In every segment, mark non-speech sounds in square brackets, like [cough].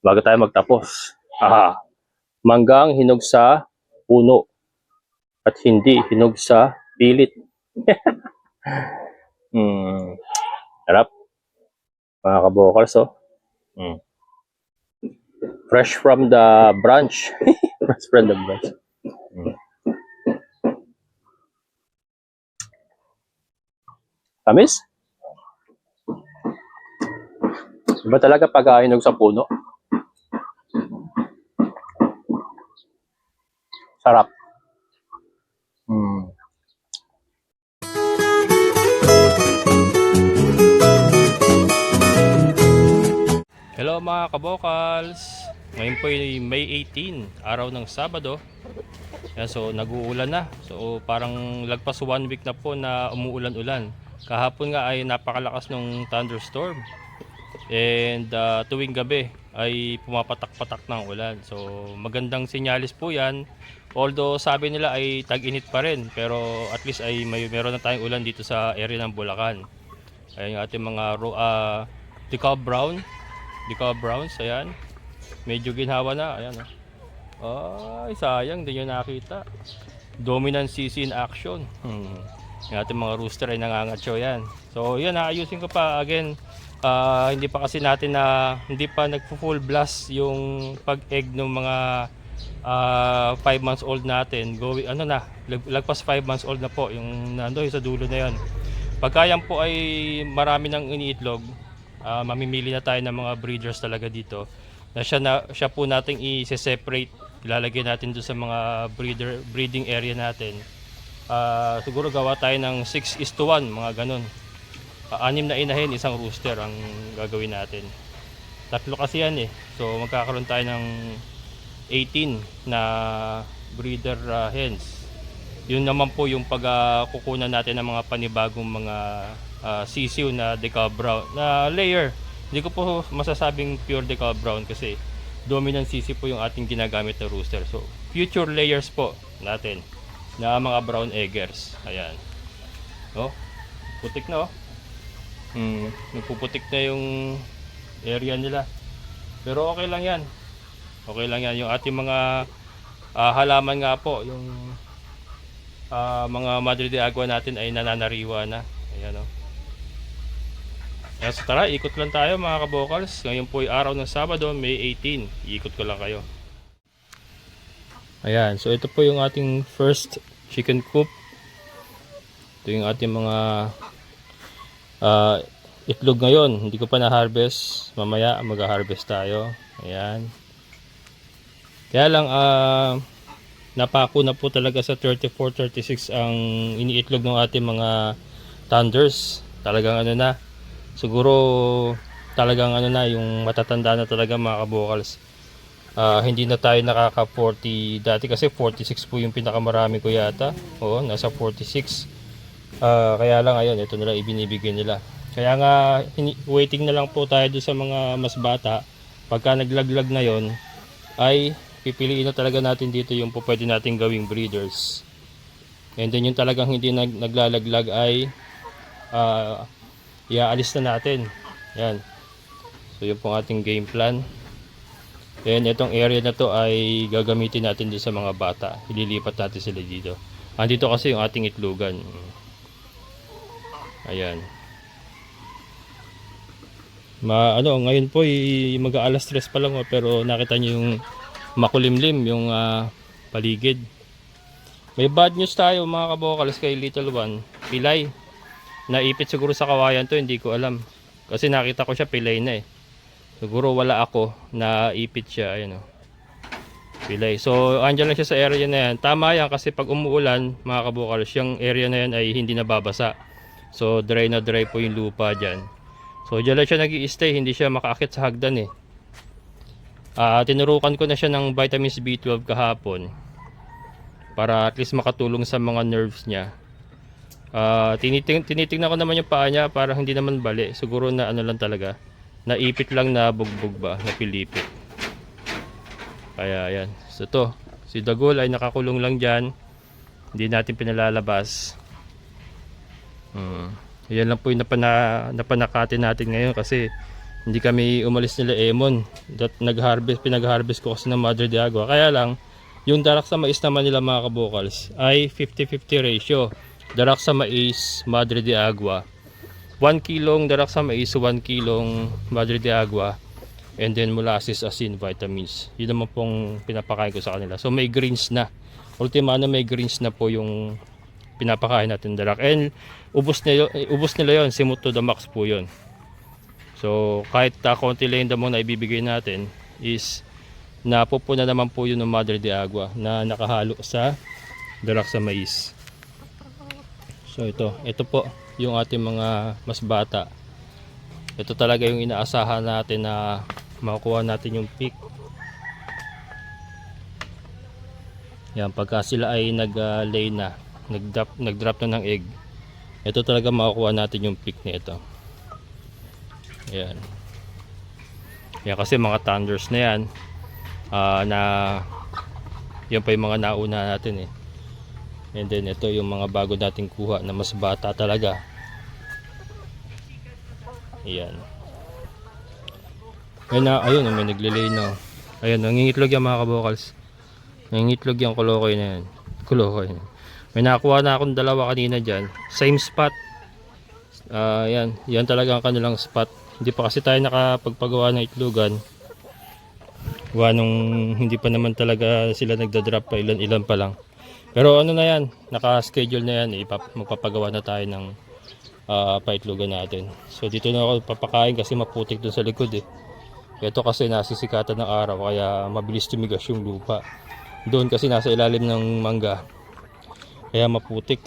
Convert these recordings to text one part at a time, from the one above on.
bago tayo magtapos. Aha. Manggang hinog sa puno at hindi hinog sa pilit. [laughs] hmm. Sarap. Mga kabokals, oh. Hmm. Fresh from the branch. [laughs] Fresh from the branch. Hmm. Tamis? Iba talaga pag hinog sa puno. Sarap. Mm. Hello mga kabokals! Ngayon po ay May 18, araw ng Sabado. Yan, so nag-uulan na. So parang lagpas one week na po na umuulan-ulan. Kahapon nga ay napakalakas ng thunderstorm. And uh, tuwing gabi ay pumapatak-patak ng ulan. So magandang sinyalis po yan. Although sabi nila ay tag-init pa rin. Pero at least ay may meron na tayong ulan dito sa area ng Bulacan. Ayan yung ating mga uh, decal brown. Decal browns. Ayan. Medyo ginhawa na. Ayan. Oh. Ay sayang. Hindi nyo nakita. Dominant CC in action. Hmm. Yung ating mga rooster ay nangangatso yan. So yan naayusin ko pa again. ah, hindi pa kasi natin na hindi pa nagpo-full blast yung pag-egg ng mga 5 months old natin. Going ano na, lag- lagpas 5 months old na po yung nando sa dulo na yan. Pagka yan po ay marami ng iniitlog, ah, mamimili na tayo ng mga breeders talaga dito. Na siya na siya po nating i-separate, ilalagay natin doon sa mga breeder breeding area natin. Ah, siguro gawa tayo ng 6 is to 1, mga ganun. Ah, anim na inahin, isang rooster ang gagawin natin. Tatlo kasi yan eh. So magkakaroon tayo ng 18 na breeder ah, hens. Yun naman po yung pagkukunan natin ng mga panibagong mga ah, sisiw na decal brown na layer. Hindi ko po masasabing pure decal brown kasi dominant sisi po yung ating ginagamit na rooster. So future layers po natin na mga brown eggers. Ayan. Oh, putik na oh. Hmm, nagpuputik na yung area nila. Pero okay lang yan. Okay lang yan. Yung ating mga ah, halaman nga po, yung ah, mga Madre de Agua natin ay nananariwa na. Ayan o. Kaya so tara, ikot lang tayo mga kabokals. Ngayon po ay araw ng Sabado, May 18. Iikot ko lang kayo. Ayan, so ito po yung ating first chicken coop. Ito yung ating mga ah, itlog ngayon. Hindi ko pa na-harvest. Mamaya mag-harvest tayo. Ayan. Kaya lang, ah, napako na po talaga sa 34-36 ang iniitlog ng ating mga thunders. Talagang ano na, siguro talagang ano na, yung matatanda na talaga mga kabokals. Ah, hindi na tayo nakaka 40 dati kasi 46 po yung pinakamarami ko yata. Oo, nasa 46. Ah, kaya lang ayun, ito nila ibinibigay nila. Kaya nga waiting na lang po tayo doon sa mga mas bata. Pagka naglaglag na yon ay pipiliin na talaga natin dito yung po pwede nating gawing breeders. And then yung talagang hindi nag, naglalaglag ay ah iaalis na natin. Yan. So yun po ang ating game plan. Then itong area na to ay gagamitin natin din sa mga bata. Ililipat natin sila dito. Andito kasi yung ating itlogan. Ayan. Ma ano, ngayon po ay mag-aalas stress pa lang oh, pero nakita niyo yung makulimlim yung ah, paligid. May bad news tayo mga kabokals kay Little One. Pilay. Naipit siguro sa kawayan to, hindi ko alam. Kasi nakita ko siya pilay na eh. Siguro wala ako na ipit siya, ayun oh. Pilay. So, andyan lang siya sa area na yan. Tama yan kasi pag umuulan, mga kabukals, yung area na yan ay hindi nababasa. So, dry na dry po yung lupa dyan. So, dyan lang siya nag stay hindi siya makaakit sa hagdan eh. Ah, tinurukan ko na siya ng vitamins B12 kahapon para at least makatulong sa mga nerves niya. Ah, tiniting tinitingnan ko naman yung paa niya para hindi naman bali. Siguro na ano lang talaga. Naipit lang na bugbog ba, na pilipit. Kaya yan. So to, si Dagol ay nakakulong lang diyan. Hindi natin pinalalabas. Hmm. Yan lang po yung napana, napanakati natin ngayon kasi hindi kami umalis nila Emon. That nag-harvest, pinag-harvest ko kasi ng Madre de Agua. Kaya lang, yung darak sa mais naman nila mga kabokals ay 50-50 ratio. Darak sa mais, Madre de Agua. 1 kilong darak sa mais, 1 kilong Madre de Agua. And then molasses, asin, vitamins. Yun naman pong pinapakain ko sa kanila. So may greens na. Ultima na may greens na po yung pinapakain natin darak. And ubos nila, ubos nila yon simut to the max po yon So kahit uh, konti lang yung damo na ibibigay natin is napupuna naman po yun ng Madre de Agua na nakahalo sa darak sa mais. So ito, ito po yung ating mga mas bata. Ito talaga yung inaasahan natin na makukuha natin yung peak. Yan, pagka sila ay nag-lay na, nag-drop, nag-drop na ng egg, ito talaga makukuha natin yung peak nito. Yan. Yan kasi mga thunders na yan, ah, na yan pa yung mga nauna natin eh. And then ito yung mga bago nating kuha na mas bata talaga. Ayan. Ayun na, ayun, may naglilay na. Ayun, nangingitlog yung mga kabokals. Nangingitlog yung kulokoy na yan. Kulokoy na. May nakuha na akong dalawa kanina dyan. Same spot. Ah, yan. Yan talaga ang kanilang spot. Hindi pa kasi tayo nakapagpagawa ng itlogan. Gawa nung hindi pa naman talaga sila nagda-drop pa ilan-ilan pa lang. Pero ano na yan, naka-schedule na yan. Ipap magpapagawa na tayo ng ah, paitlogan natin. So dito na ako papakain kasi maputik dun sa likod eh. Ito kasi nasisikatan ng araw kaya mabilis tumigas yung lupa. Doon kasi nasa ilalim ng mangga. Kaya maputik.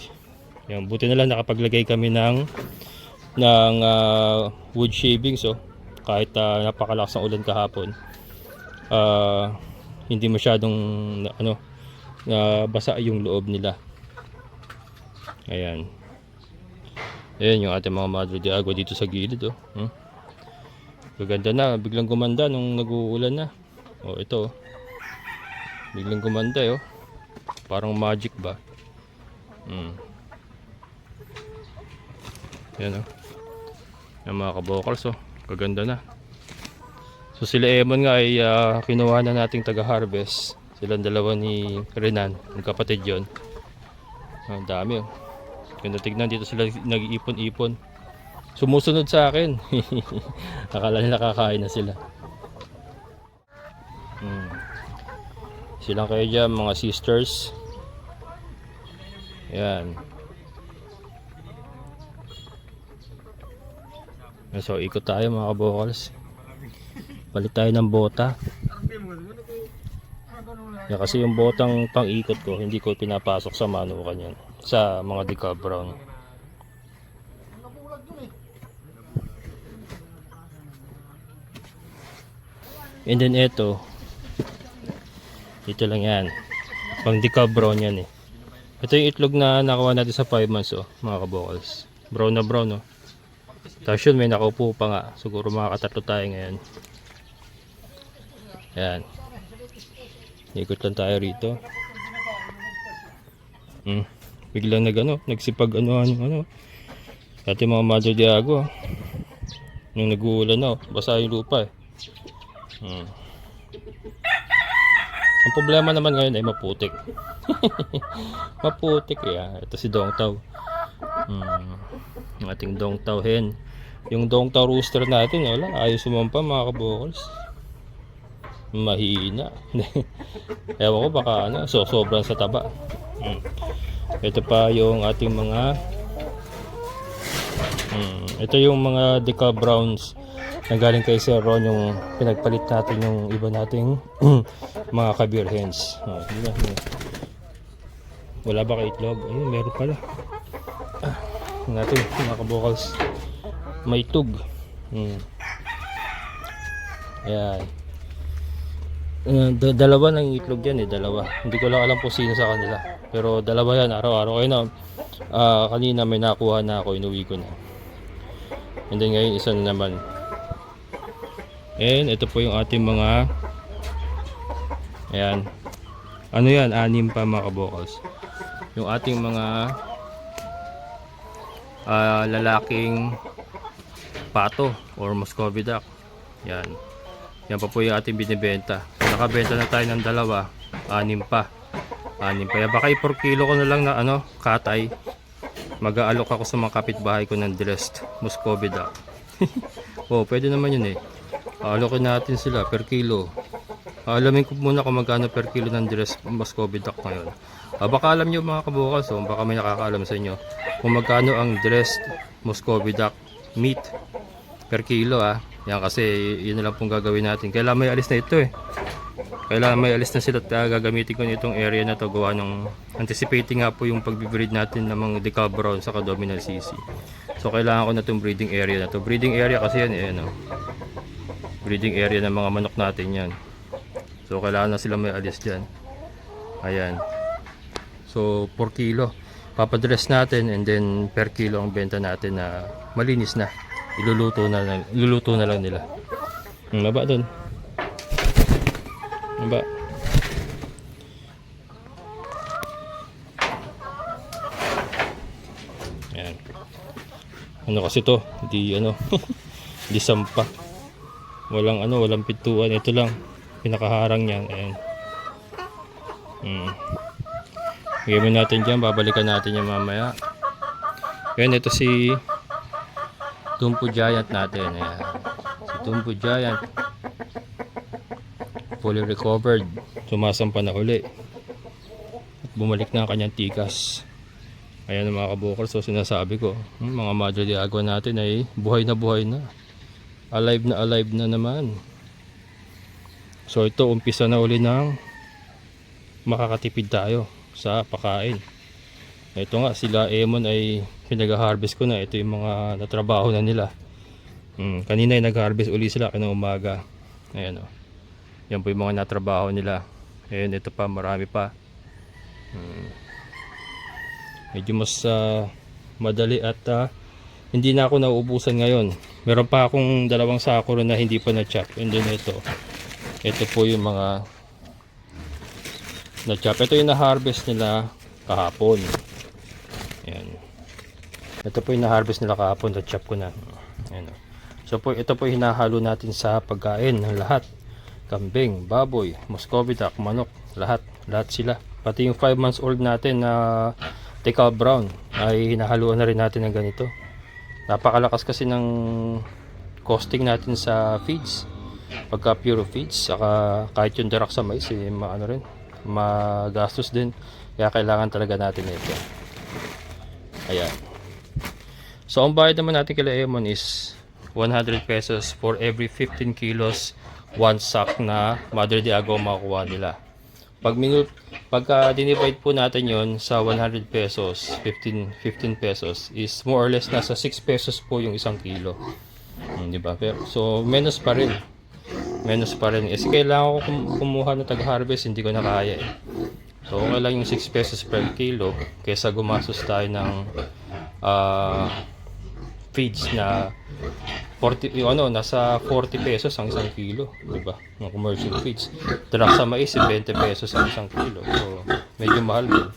Yan, buti na lang nakapaglagay kami ng ng ah, wood shavings oh. Kahit ah, napakalakas ng ulan kahapon. ah, hindi masyadong ano na basa yung loob nila. Ayan. Ayan yung ating mga Madre de Agua dito sa gilid oh. Hmm? Gaganda na, biglang gumanda nung nag-uulan na. Oh, ito oh. Biglang gumanda eh, oh. Parang magic ba? Hmm. Yan oh. Yung mga kabokals oh. Kaganda na. So sila Emon nga ay ah, kinuha na nating taga-harvest. Silang dalawa ni Renan, yung kapatid yon. Ang dami oh. Ganda tignan dito sila nag-iipon-ipon. Sumusunod sa akin. [laughs] Akala nila kakain na sila. Hmm. Silang kayo dyan, mga sisters. Yan. So, ikot tayo mga kabokals. Palit tayo ng bota. Yan kasi yung botang pang-ikot ko, hindi ko pinapasok sa manukan yan. Sa mga decal brown. And then ito, ito lang yan. Pang decal brown yan eh. Ito yung itlog na nakuha natin sa 5 months oh, mga kabokals. Brown na brown oh. Tapos yun, may nakaupo pa nga. Siguro makakatatlo tayo ngayon. Yan. Ikot lang tayo rito. Hmm. Biglang nag ano, nagsipag ano ano ano. Dati mga Madre de Agua. Nung nag-uulan na, oh, basa yung lupa eh. Hmm. Ang problema naman ngayon ay maputik. [laughs] maputik ah. Ito si Dong Tao. Hmm. Yung ating Dong Tao hen. Yung Dong Tao rooster natin, wala. Ayaw sumampa mga kabokals. Mahina. [laughs] Ewan ko baka ano, so sobrang sa taba. Hmm. Ito pa yung ating mga Hmm, ito yung mga decal browns na galing kay Sir Ron yung pinagpalit natin yung iba nating [clears throat] mga kabir hens. Oh. Wala ba kay itlog? Ayun, meron pala. Natin mga kabokals. May tug. Hmm. Ayan. Uh, da- dalawa ng itlog yan eh, dalawa. Hindi ko lang alam po sino sa kanila. Pero dalawa yan, araw-araw. Kaya na, ah, kanina may nakuha na ako, inuwi ko na. And then ngayon, isa na naman. And ito po yung ating mga Ayan. Ano yan? Anim pa mga kabokals. Yung ating mga ah, lalaking pato or Muscovy duck. Yan. Yan pa po yung ating binibenta. Nakabenta na tayo ng dalawa. Anim pa. Anim pa. Yan, baka i-4 kilo ko na lang na ano, katay. Mag-aalok ako sa mga kapitbahay ko ng dressed Muscovy duck. [laughs] oh, pwede naman yun eh. Aalokin natin sila per kilo. Alamin ko muna kung magkano per kilo ng dress Muscovy duck ngayon. Ah, baka alam nyo mga kabukas, oh, baka may nakakaalam sa inyo kung magkano ang dressed Muscovy duck meat per kilo ah. Yan kasi yun lang pong gagawin natin. Kailangan may alis na ito eh. Kailangan may alis na sila at ah, gagamitin ko nitong area na to gawa ng anticipating nga po yung pagbibreed natin ng mga decal sa dominant CC. So kailangan ko na itong breeding area na to. Breeding area kasi yan eh ano. Breeding area ng mga manok natin yan. So kailangan na sila may alis dyan. Ayan. So 4 kilo. Papadress natin and then per kilo ang benta natin na malinis na. Iluluto na lang, iluluto na lang nila. Hmm, baba doon. Baba. Ayan. Ano kasi to? Di ano. [laughs] di sampa. Walang ano, walang pintuan. Ito lang. Pinakaharang niyan. Ayan. Hmm. Mo natin dyan. Babalikan natin yan mamaya. Ayan, ito si Tumpo Giant natin. Ayan. Si Tumpo Giant. Fully recovered. Sumasampa na uli. At bumalik na ang kanyang tikas. Ayan mga kabukal. So sinasabi ko, hmm, mga Madre de Agua natin ay buhay na buhay na. Alive na alive na naman. So ito umpisa na uli ng makakatipid tayo sa pakain. Ito nga sila Emon ay pinag-harvest ko na. Ito yung mga natrabaho na nila. Hmm, kanina ay nag-harvest uli sila kanina umaga. Ayan o. Yan po yung mga natrabaho nila. Ayan ito pa marami pa. Hmm. Medyo mas ah, madali at ah, hindi na ako nauubusan ngayon. Meron pa akong dalawang sako rin na hindi pa na-chop. And then ito. Ito po yung mga na-chop. Ito yung na-harvest nila kahapon. Ayan. Ito po yung na-harvest nila kahapon. Na-chop ko na. Ayan. So po, ito po hinahalo natin sa pagkain ng lahat. Kambing, baboy, Muscovy duck, manok, lahat. Lahat sila. Pati yung 5 months old natin na decal brown ay hinahaluan na rin natin ng ganito. Napakalakas kasi ng costing natin sa feeds. Pagka pure feeds, saka kahit yung darak sa mais, eh, maano rin, magastos din. Kaya kailangan talaga natin ito. Ayan. So, ang bayad naman natin kila Emon is 100 pesos for every 15 kilos one sack na Mother de Agua makukuha nila. Pag minul pagka dinivide po natin yon sa 100 pesos, 15 15 pesos is more or less nasa 6 pesos po yung isang kilo. Hmm, di ba? So menos pa rin. Menos pa rin. Kasi kailangan ko kum- kumuha ng tag-harvest, hindi ko na kaya eh. So okay lang yung 6 pesos per kilo kaysa gumastos tayo ng ah, feeds na 40 yung ano nasa 40 pesos ang isang kilo, 'di ba? Ng commercial feeds. Drak sa mais 20 pesos ang isang kilo. So medyo mahal din.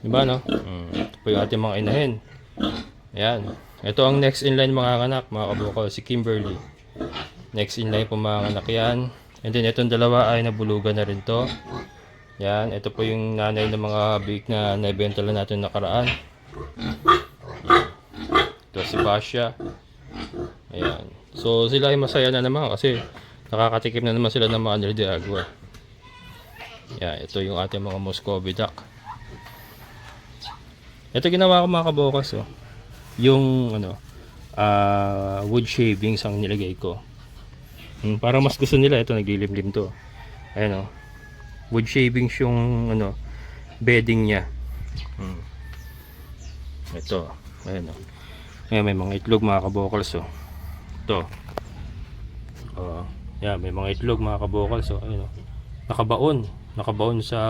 'Di ba no? Mm. Ito po yung ating mga inahin. Ayan. Ito ang next in line mga anak, mga kabukal, si Kimberly. Next in line po mga anak yan. And then itong dalawa ay nabulugan na rin to. Yan, ito po yung nanay ng mga big na naibenta lang natin nakaraan. Ito si Pasha. Ayan. So sila ay masaya na naman kasi nakakatikim na naman sila ng mga Under de Agua. Yan, ito yung ating mga Muscovy duck. Ito ginawa ko mga kabokas oh. Yung ano, ah wood shavings ang nilagay ko. Hmm, para mas gusto nila ito naglilimlim to. Ayan oh. Wood shavings yung ano bedding niya. Hmm. Ito. Ayan oh. Ayan, may mga itlog mga kabokals oh. Ito. Oh, yan, may mga itlog mga kabokals oh. Ayun oh. Nakabaon. Nakabaon sa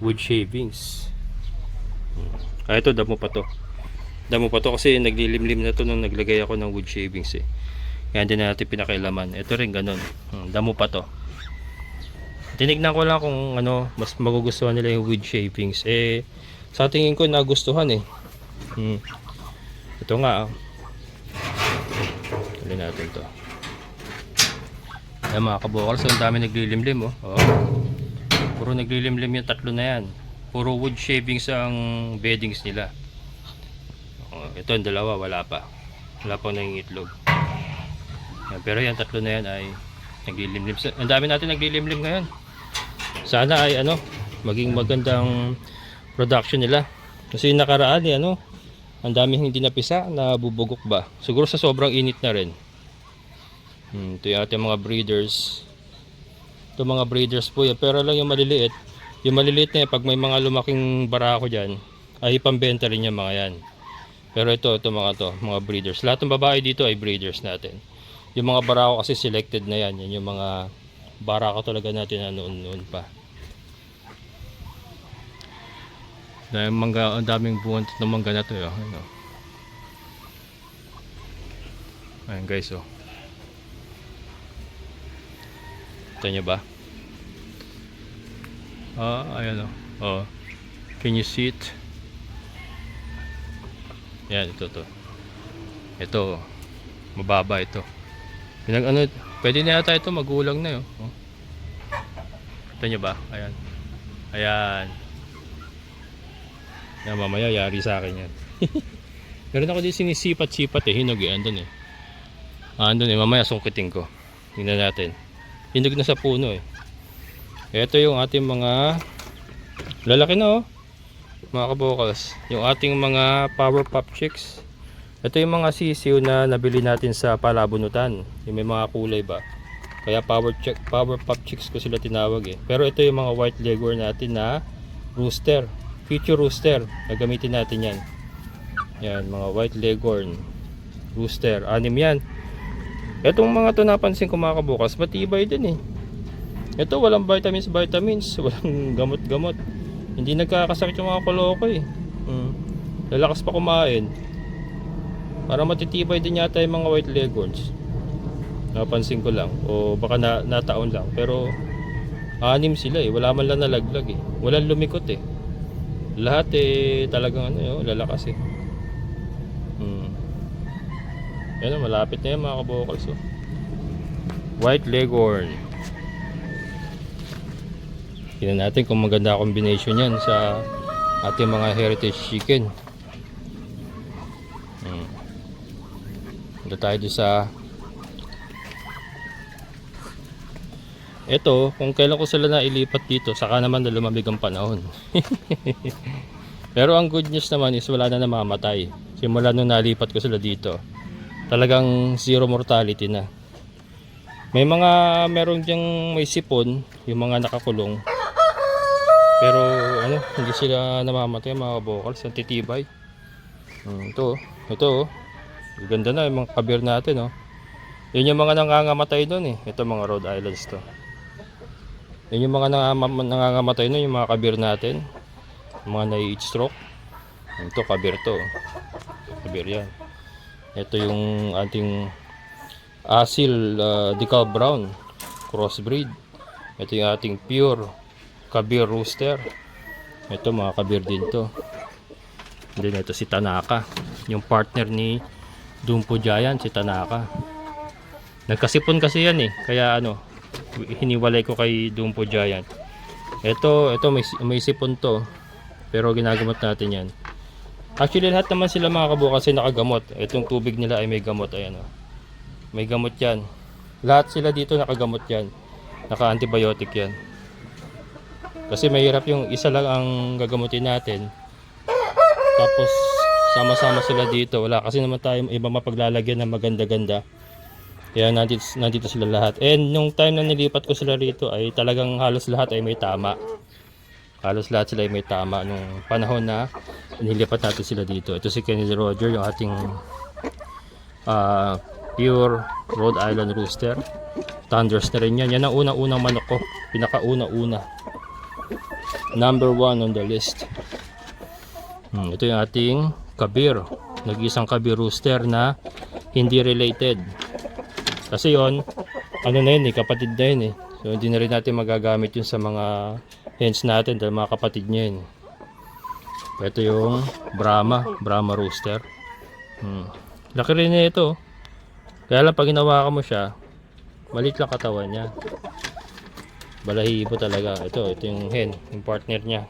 wood shavings. Hmm. Ah, ito damo pa to. Damo pa to kasi naglilimlim na to nung naglagay ako ng wood shavings eh. Kaya hindi na natin pinakailaman. Ito rin ganun. Hmm, damo pa to. Tinignan ko lang kung ano, mas magugustuhan nila yung wood shavings. Eh, sa tingin ko nagustuhan eh. Hmm. Ito nga. Oh. Tuloy natin to. Ayan mga kabokals, ang dami naglilimlim oh. oh. Puro naglilimlim yung tatlo na yan. Puro wood shavings ang beddings nila. Oh, ito ang dalawa, wala pa. Wala pang nangingitlog. Pero yan, tatlo na yan ay naglilimlim. Ang dami natin naglilimlim ngayon. Sana ay ano, maging magandang production nila. Kasi nakaraan eh, ano, ang daming hindi napisa na bubugok ba. Siguro sa sobrang init na rin. Hmm, ito yung ating mga breeders. Ito mga breeders po yan. Pero lang yung maliliit. Yung maliliit na yan, pag may mga lumaking barako dyan, ay pambenta rin yung mga yan. Pero ito, ito mga to, mga breeders. Lahat ng babae dito ay breeders natin. Yung mga barako kasi selected na yan. Yan yung mga barako talaga natin na noon-noon pa. Dahil mangga, ang daming buwan ng mangga na to. Yun, ano. Ayan guys, oh. Kita nyo ba? Ah, ayan oh. Oh. Can you see it? Yan, ito to. Ito. oh. Mababa ito. Pinag ano, pwede na yata ito magulang na yun. Oh. Kita nyo ba? Ayan. Ayan. Yan, mamaya yari sa akin yan. [laughs] Meron ako din sinisipat-sipat eh. Hinog eh. Andun eh. Ah, andun eh. Mamaya sungkitin ko. Tingnan natin. Hinog na sa puno eh. Ito yung ating mga lalaki na oh. Mga kabokals. Yung ating mga power pop chicks. Ito yung mga sisiw na nabili natin sa palabunutan. Yung may mga kulay ba. Kaya power check, power pop chicks ko sila tinawag eh. Pero ito yung mga white leghorn natin na rooster. Future rooster. Gagamitin natin yan. Yan, mga white leghorn. Rooster. Anim yan. Etong mga to napansin ko mga kabukas, matibay din eh. Ito walang vitamins, vitamins, [laughs] walang gamot-gamot. Hindi nagkakasakit yung mga koloko eh. Hmm. Lalakas pa kumain. Para matitibay din yata yung mga white leghorns. Napansin ko lang. O baka na, nataon lang. Pero anim sila eh. Wala man lang nalaglag eh. Walang lumikot eh. Lahat eh talagang ano yun, lalakas eh. Hmm. Yan malapit na yan mga kabokals oh. White Leghorn. Tingnan natin kung maganda combination yan sa ating mga heritage chicken. Punta tayo doon sa Ito, kung kailan ko sila nailipat dito, saka naman na lumamig ang panahon. [laughs] Pero ang good news naman is wala na namamatay. Simula nung nalipat ko sila dito, talagang zero mortality na. May mga meron diyang may sipon, yung mga nakakulong. Pero ano, hindi sila namamatay mga vocals, ang titibay. Hmm, ito, ito. Ganda na yung mga kabir natin, oh. Yun yung mga nangangamatay doon eh. Ito mga Rhode Islands to. Yun yung mga nangangam- nangangamatay doon, yung mga kabir natin. Yung mga nai stroke. Ito kabir to. oh. Kabir yan. Ito yung ating Asil uh, Decal Brown crossbreed. Ito yung ating pure Kabir Rooster. Ito mga kabir din to. Then ito si Tanaka. Yung partner ni Dumpo Giant, si Tanaka. Nagkasipon kasi yan eh. Kaya ano, hiniwalay ko kay Dumpo Giant. Ito, ito may, may sipon to. Pero ginagamot natin yan. Actually lahat naman sila mga kabukas ay nakagamot. Itong tubig nila ay may gamot. Ayan oh. May gamot yan. Lahat sila dito nakagamot yan. Naka-antibiotic yan. Kasi mahirap yung isa lang ang gagamutin natin. Tapos sama-sama sila dito. Wala kasi naman tayo iba mapaglalagyan ng maganda-ganda. Kaya nandito, nandito sila lahat. And nung time na nilipat ko sila rito ay talagang halos lahat ay may tama. Halos lahat sila ay may tama nung panahon na nilipat natin sila dito. Ito si Kennedy Roger, yung ating ah, pure Rhode Island Rooster. Thunders na rin yan. Yan ang unang-unang manok ko. Pinakauna-una. Number one on the list. Hmm, ito yung ating kabir. Nag-isang kabir rooster na hindi related. Kasi yon ano na yun eh, kapatid na yun eh. So hindi na rin natin magagamit yun sa mga hens natin dahil mga kapatid niya yun. Ito yung Brahma, Brahma rooster. Hmm. Laki rin na ito. Kaya lang pag hinawakan mo siya, Maliit lang katawan niya. Balahibo talaga. Ito, ito yung hen, yung partner niya.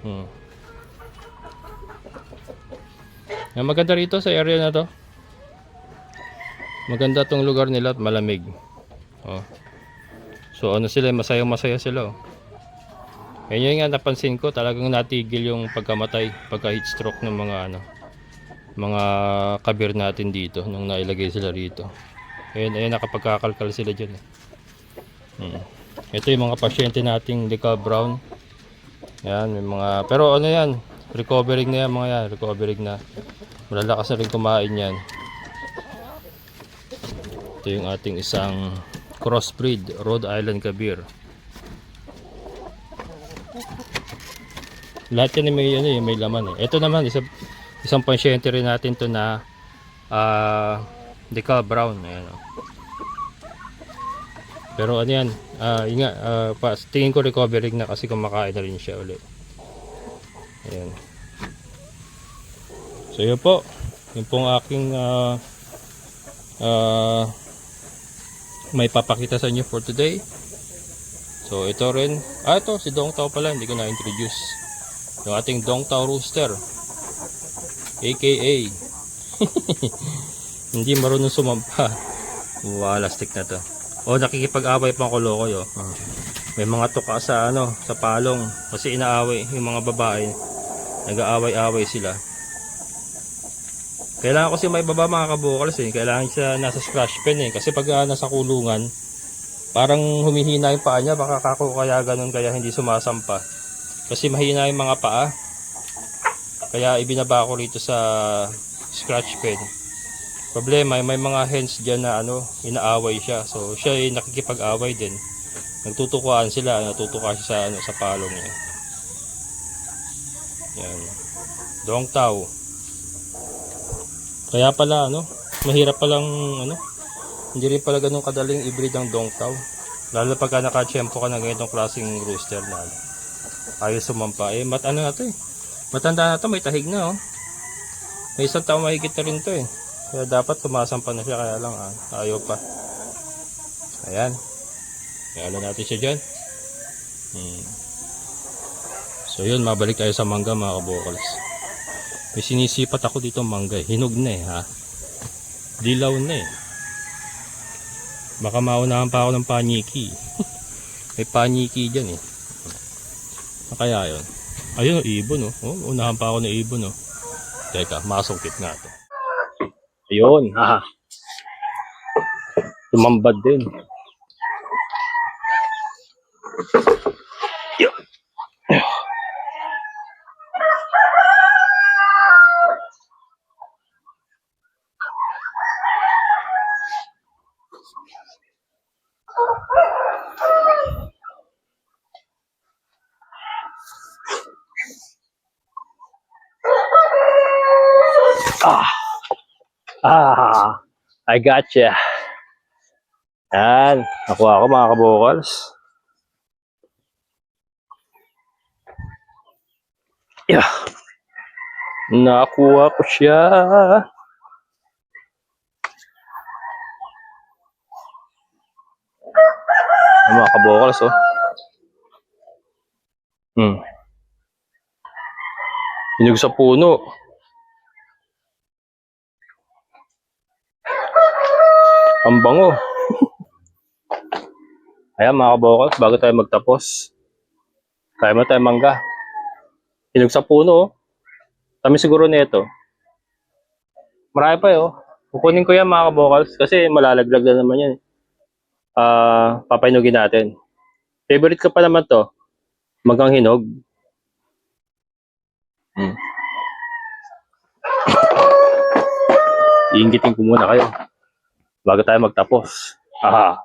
Hmm. Ang maganda rito sa area na to. Maganda tong lugar nila at malamig. Oh. So ano sila, masaya masaya sila. Oh. Ayun yung nga napansin ko, talagang natigil yung pagkamatay, pagka heat stroke ng mga ano, mga kabir natin dito nung nailagay sila rito. Ayun, ayun nakapagkakalkal sila dyan. Eh. Hmm. Ito yung mga pasyente nating Decal Brown. Yan, may mga, pero ano yan, recovering na yan mga yan, recovering na. Malalakas na rin kumain yan. Ito yung ating isang crossbreed, Rhode Island Kabir. Lahat yan ay may, ano, eh, may laman eh. Ito naman, isa, isang pasyente rin natin to na ah Decal Brown. Ayan, oh. Pero ano yan, ah yun nga, ah, pa, tingin ko recovering na kasi kumakain na rin siya ulit. Ayan. So yun po, yun pong aking ah ah, may papakita sa inyo for today. So ito rin, ah ito si Dong Tao pala, hindi ko na-introduce. Yung ating Dong Tao Rooster. AKA. [laughs] hindi marunong sumampa. Wala stick na to. O nakikipag-away pang kulokoy oh. May mga tuka sa ano, sa palong kasi inaaway yung mga babae. Nag-aaway-away sila. Kailangan kasi may baba mga kabukals eh. Kailangan siya nasa scratch pen eh. Kasi pag ah, nasa kulungan, parang humihina yung paa niya. Baka kako kaya ganun kaya hindi sumasampa. Kasi mahina yung mga paa. Kaya ibinaba ko rito sa scratch pen. Problema, may mga hens dyan na ano, inaaway siya. So siya ay nakikipag-away din. Nagtutukuan sila, natutuka siya sa, ano, sa palong niya. Yan. Dong Tao. Kaya pala ano, mahirap palang ano, hindi rin pala ganun kadaling i-breed ang Dong Tao. Lalo pagka nakachempo ka ng ganitong klaseng rooster na ano. Ayaw sumampa. Eh, mat ano na to eh. Matanda na to, may tahig na oh. May isang taon mahigit na rin to eh. Kaya dapat sumasampa na siya, kaya lang ah, ayaw pa. Ayan. Kaya natin siya dyan. Hmm. So yun, mabalik tayo sa mangga mga kabokals. May sinisipat ako dito mangga. eh. Hinog na eh ha. Dilaw na eh. Baka maunahan pa ako ng paniki. [laughs] May paniki dyan eh. Ano kaya yun? Ayun, oh, ibon oh. oh. Unahan pa ako ng ibon oh. Teka, masungkit nga to. Ayun, ha. Tumambad din. Yo. Ah. Ah, I gotcha. Yan. Nakuha ko mga kabokals. Yeah. Nakuha ko siya. Yan, mga kabokals, oh. Hmm. Hinog sa puno. Ang bango. Ayan mga kabokals, bago tayo magtapos. Kaya mo tayo mangga. Hinog sa puno. oh. Kami siguro nito. Marami pa eh. Oh. Kukunin ko yan mga kabokals kasi malalaglag na naman yan. Ah, papainugin natin. Favorite ko pa naman to. Magang hinog. Hmm. Iingitin ko muna kayo bago tayo magtapos. Aha.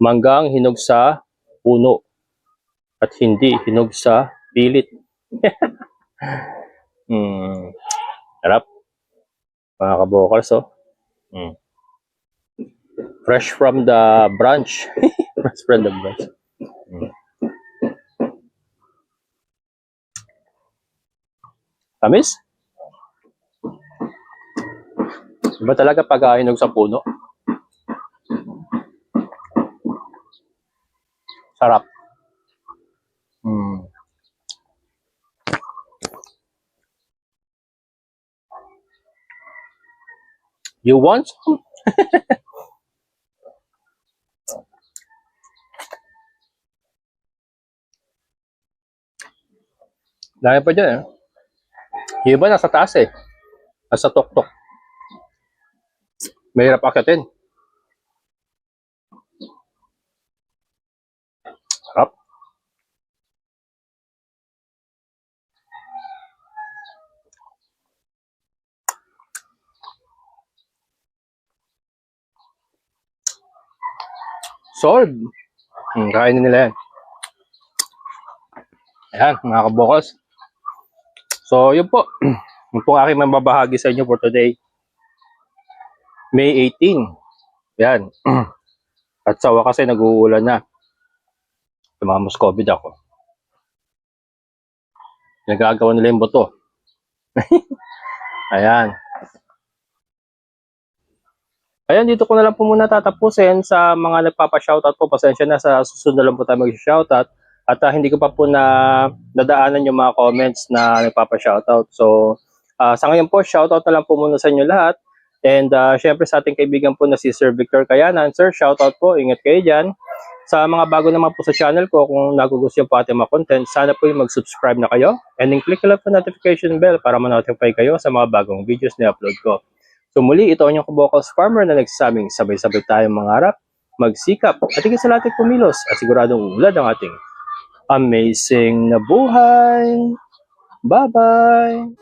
Manggang hinog sa puno at hindi hinog sa pilit. [laughs] hmm. Sarap. Mga kabokals, oh. Hmm. Fresh from the branch. [laughs] Fresh from the branch. Hmm. Tamis? Iba talaga pag hinog sa puno. Sarap. Mm. You want some? [laughs] Dami pa dyan eh. Yung iba nasa taas eh. Nasa tok-tok. Mahirap akitin. Solve. Hmm, kainin nila yan. Ayan, mga kabokos. So, yun po. [clears throat] Yun po aking mababahagi sa inyo for today. May 18. Yan. [clears throat] At sa wakas ay nag-uulan na. Tumamos COVID ako. Nagagawa nila yung boto. [laughs] Ayan. Ayan, dito ko na lang po muna tatapusin sa mga nagpapa-shoutout po. Pasensya na sa susunod na lang po tayo mag-shoutout. At ah, hindi ko pa po na nadaanan yung mga comments na nagpapa-shoutout. So, ah, sa ngayon po, shoutout na lang po muna sa inyo lahat. And uh, syempre sa ating kaibigan po na si Sir Victor Kayanan. Sir, shoutout po. Ingat kayo dyan. Sa mga bago naman po sa channel ko, kung nagugustuhan po ating mga content, sana po yung mag-subscribe na kayo. And then click lang po notification bell para ma-notify kayo sa mga bagong videos na upload ko. So muli, ito ang inyong Kabokals Farmer na nagsasabing sabay-sabay tayong mangarap, magsikap, at higit sa lahat kumilos at siguradong ulad ang ating amazing na buhay. Bye-bye!